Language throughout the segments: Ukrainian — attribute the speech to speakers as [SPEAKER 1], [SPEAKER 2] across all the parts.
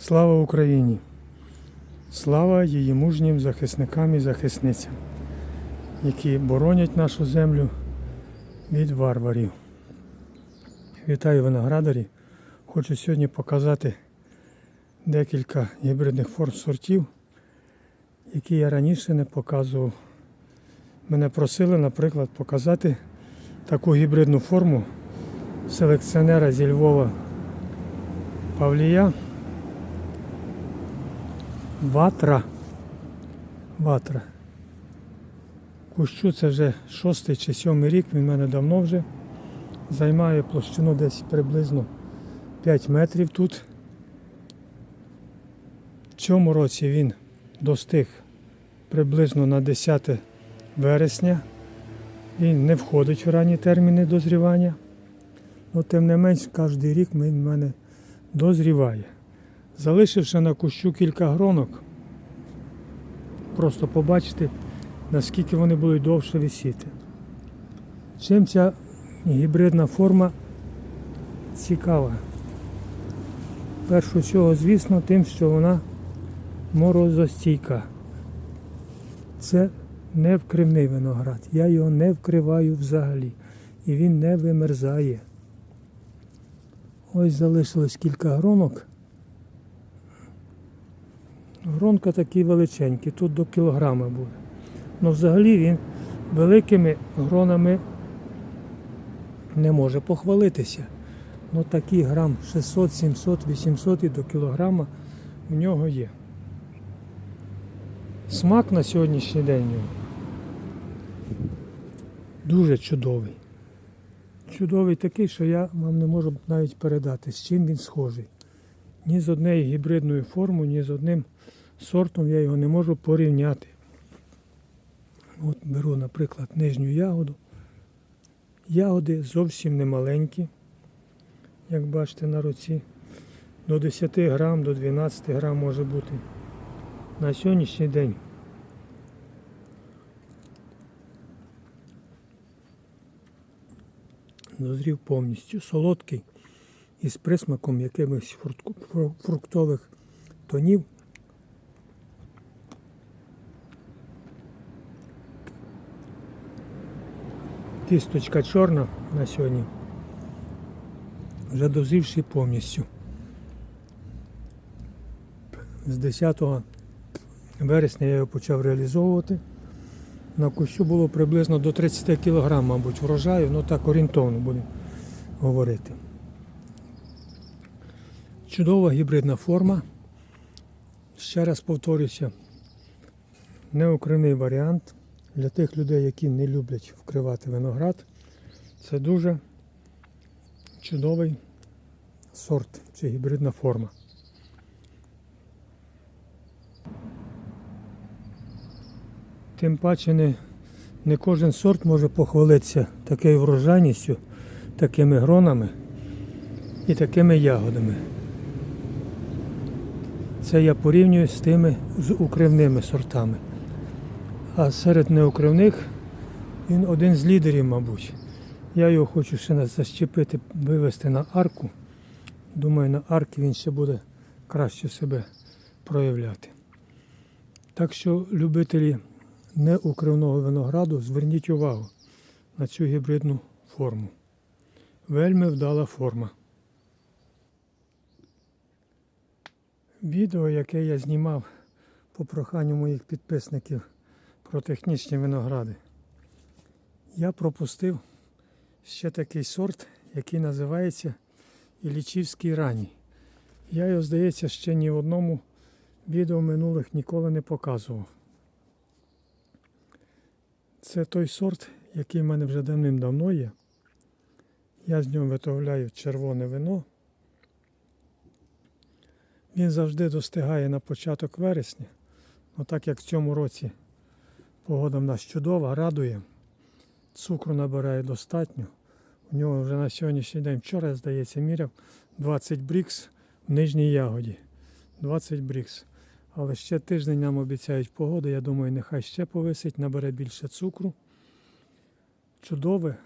[SPEAKER 1] Слава Україні! Слава її мужнім захисникам і захисницям, які боронять нашу землю від варварів. Вітаю виноградарі! Хочу сьогодні показати декілька гібридних форм сортів, які я раніше не показував. Мене просили, наприклад, показати таку гібридну форму селекціонера зі Львова Павлія. Ватра. Ватра. Кущу це вже шостий чи сьомий рік, він в мене давно вже. Займає площину десь приблизно 5 метрів тут. В цьому році він достиг приблизно на 10 вересня. Він не входить в ранні терміни дозрівання. але тим не менш, кожен рік він в мене дозріває. Залишивши на кущу кілька гронок, просто побачити, наскільки вони будуть довше висіти. Чим ця гібридна форма цікава? Першу всього, звісно, тим, що вона морозостійка. Це не вкривний виноград. Я його не вкриваю взагалі. І він не вимерзає. Ось залишилось кілька гронок. Гронка такі величенькі, тут до кілограма буде. Ну взагалі він великими гронами не може похвалитися. Ну такі грам 600, 700, 800 і до кілограма в нього є. Смак на сьогоднішній день у нього дуже чудовий. Чудовий такий, що я вам не можу навіть передати, з чим він схожий. Ні з однією гібридною формою, ні з одним сортом я його не можу порівняти. От беру, наприклад, нижню ягоду. Ягоди зовсім не маленькі, як бачите на руці. До 10 грам, до 12 грам може бути. На сьогоднішній день дозрів повністю солодкий із присмаком якимось фруктових тонів. Кісточка чорна на сьогодні. Вже дозрівший повністю. З 10 вересня я його почав реалізовувати. На кущу було приблизно до 30 кг, мабуть, врожаю, ну так орієнтовно будемо говорити. Чудова гібридна форма. Ще раз повторюся, неокривний варіант для тих людей, які не люблять вкривати виноград. Це дуже чудовий сорт чи гібридна форма. Тим паче не, не кожен сорт може похвалитися такою врожайністю, такими гронами і такими ягодами. Це я порівнюю з тими з укривними сортами. А серед неукривних він один з лідерів, мабуть. Я його хочу ще защепити, вивести на арку. Думаю, на арці він ще буде краще себе проявляти. Так що, любителі неукривного винограду, зверніть увагу на цю гібридну форму. Вельми вдала форма. Відео, яке я знімав по проханню моїх підписників про технічні виногради, я пропустив ще такий сорт, який називається Ілічівський ранній. Я його, здається, ще ні в одному відео минулих ніколи не показував. Це той сорт, який в мене вже давним-давно є. Я з нього виготовляю червоне вино. Він завжди достигає на початок вересня. Ну так як в цьому році погода в нас чудова, радує. Цукру набирає достатньо. У нього вже на сьогоднішній день, вчора, здається, міряв 20 брікс в нижній ягоді. 20 брікс. Але ще тиждень нам обіцяють погоду. Я думаю, нехай ще повисить, набере більше цукру. Чудове,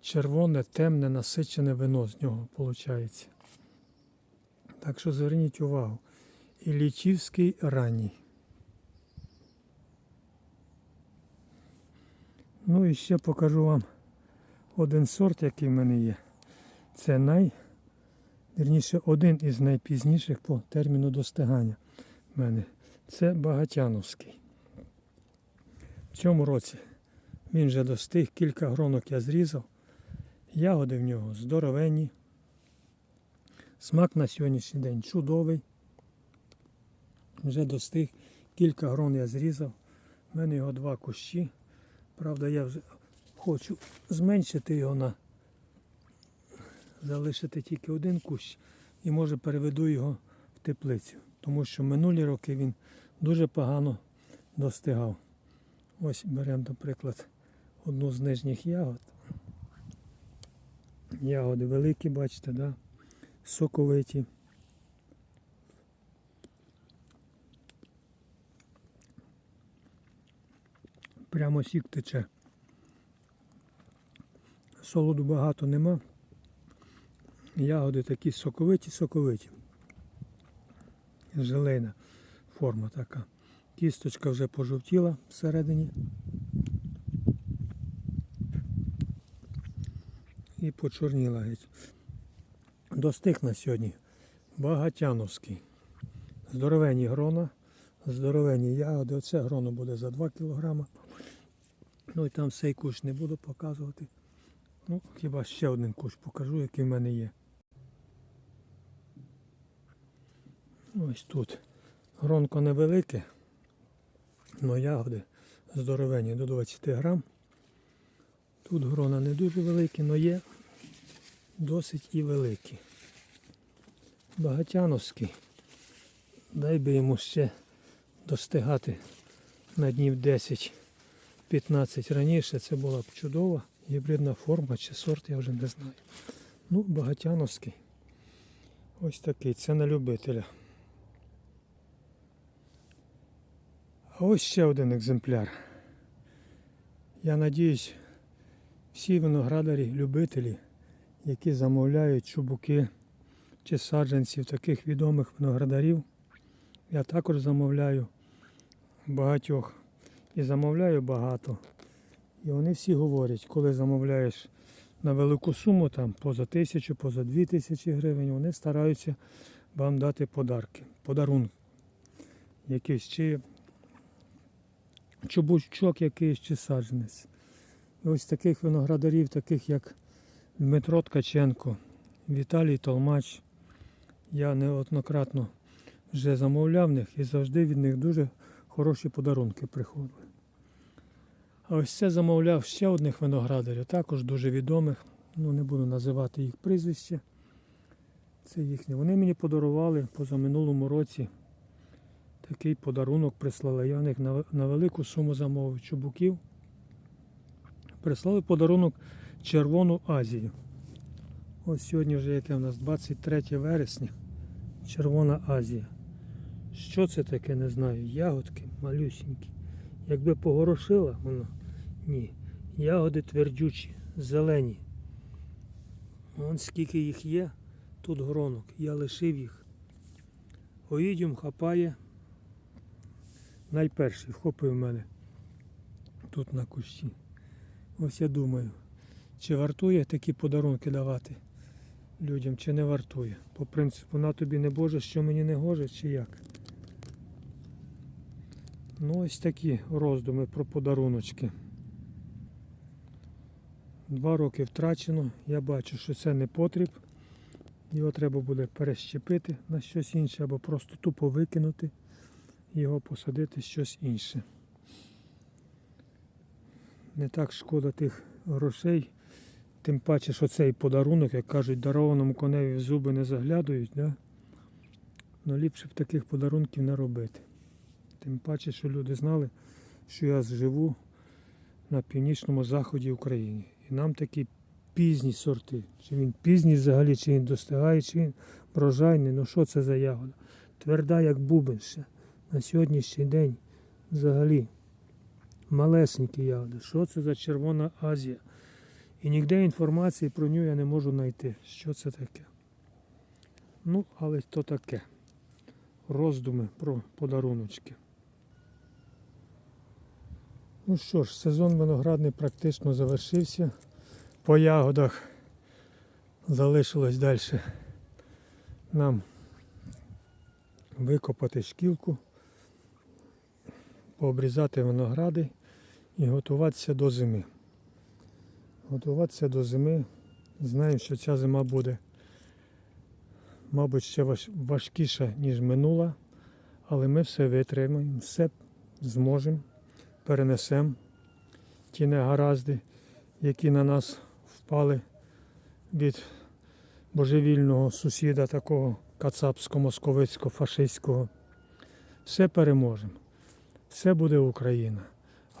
[SPEAKER 1] червоне, темне, насичене вино з нього виходить. Так що зверніть увагу. Іллічівський ранній. Ну і ще покажу вам один сорт, який в мене є. Це най, вірніше, один із найпізніших по терміну достигання в мене. Це Багатяновський. В цьому році він вже достиг, кілька гронок я зрізав. Ягоди в нього здоровенні. Смак на сьогоднішній день чудовий. Вже достиг, кілька грон я зрізав. У мене його два кущі. Правда, я вже хочу зменшити його на залишити тільки один кущ і може переведу його в теплицю. Тому що минулі роки він дуже погано достигав. Ось беремо, наприклад, одну з нижніх ягод. Ягоди великі, бачите, да? соковиті. Прямо сік тече. Солоду багато нема. Ягоди такі соковиті, соковиті. Желейна форма така. Кісточка вже пожовтіла всередині. І почорніла геть. Достиг на сьогодні Багатяновський. Здоровенні грона, здоровенні ягоди. Оце гроно буде за 2 кг. Ну і там цей кущ не буду показувати. Ну, хіба ще один кущ покажу, який в мене є. Ось тут. Гронко невелике, але ягоди здоровенні до 20 грам. Тут грона не дуже великі, але є досить і великі. Багатяновський. Дай би йому ще достигати на днів 10-15 раніше. Це була б чудова гібридна форма чи сорт, я вже не знаю. Ну, Багатяновський. Ось такий, це на любителя. А ось ще один екземпляр. Я надіюсь, всі виноградарі, любителі, які замовляють чубуки чи саджанців таких відомих виноградарів, я також замовляю багатьох і замовляю багато. І вони всі говорять, коли замовляєш на велику суму, там поза тисячу, поза дві тисячі гривень, вони стараються вам дати подарки, подарунок. Якийсь чи чубучок якийсь чи саджанець. І ось таких виноградарів, таких як Дмитро Ткаченко, Віталій Толмач, я неоднократно вже замовляв них і завжди від них дуже хороші подарунки приходили. А ось це замовляв ще одних виноградарів, також дуже відомих. Ну, не буду називати їх прізвище. Це їхнє. Вони мені подарували позаминулому році такий подарунок прислали. Я в них на, велику суму замовив чубуків. Прислали подарунок Червону Азію. Ось сьогодні вже яке в нас 23 вересня. Червона Азія. Що це таке, не знаю. Ягодки малюсінькі. Якби погорошила воно, ні. Ягоди твердючі, зелені. Вон скільки їх є, тут гронок. Я лишив їх. Оїдіум хапає. Найперший вхопив мене тут на кущі. Ось я думаю, чи вартує такі подарунки давати людям, чи не вартує. По принципу, на тобі не Боже, що мені не гоже, чи як. Ну, ось такі роздуми про подаруночки. Два роки втрачено. Я бачу, що це не потріб. Його треба буде перещепити на щось інше або просто тупо викинути його посадити щось інше. Не так шкода тих грошей, тим паче, що цей подарунок, як кажуть, дарованому коневі в зуби не заглядують, да? Ну ліпше б таких подарунків не робити. Тим паче, що люди знали, що я живу на північному заході України. І нам такі пізні сорти. Чи він пізній взагалі, чи він достигає, чи він врожайний. Ну що це за ягода? Тверда, як бубен ще. На сьогоднішній день взагалі малесенькі ягоди. Що це за Червона Азія? І ніде інформації про нього я не можу знайти. Що це таке? Ну, але то таке. роздуми про подаруночки. Ну що ж, сезон виноградний практично завершився. По ягодах залишилось далі нам викопати шкілку, пообрізати виногради і готуватися до зими. Готуватися до зими. Знаємо, що ця зима буде, мабуть, ще важкіша, ніж минула, але ми все витримаємо, все зможемо, перенесемо ті негаразди, які на нас впали від божевільного сусіда, такого кацапсько-московицького, фашистського. Все переможемо. Все буде Україна.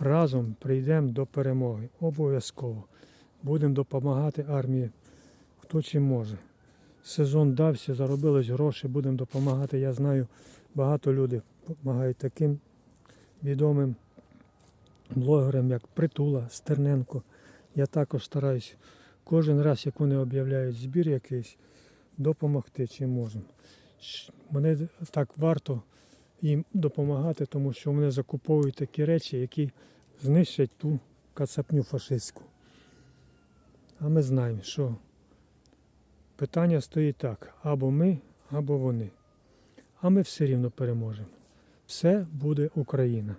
[SPEAKER 1] Разом прийдемо до перемоги. Обов'язково. Будемо допомагати армії, хто чим може. Сезон дався, заробились гроші, будемо допомагати. Я знаю, багато людей допомагають таким відомим блогерам, як Притула, Стерненко. Я також стараюсь кожен раз, як вони об'являють збір якийсь, допомогти чим можемо. Мене так варто їм допомагати, тому що вони закуповують такі речі, які знищать ту кацапню фашистську. А ми знаємо, що питання стоїть так: або ми, або вони. А ми все рівно переможемо. Все буде Україна.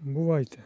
[SPEAKER 1] Бувайте!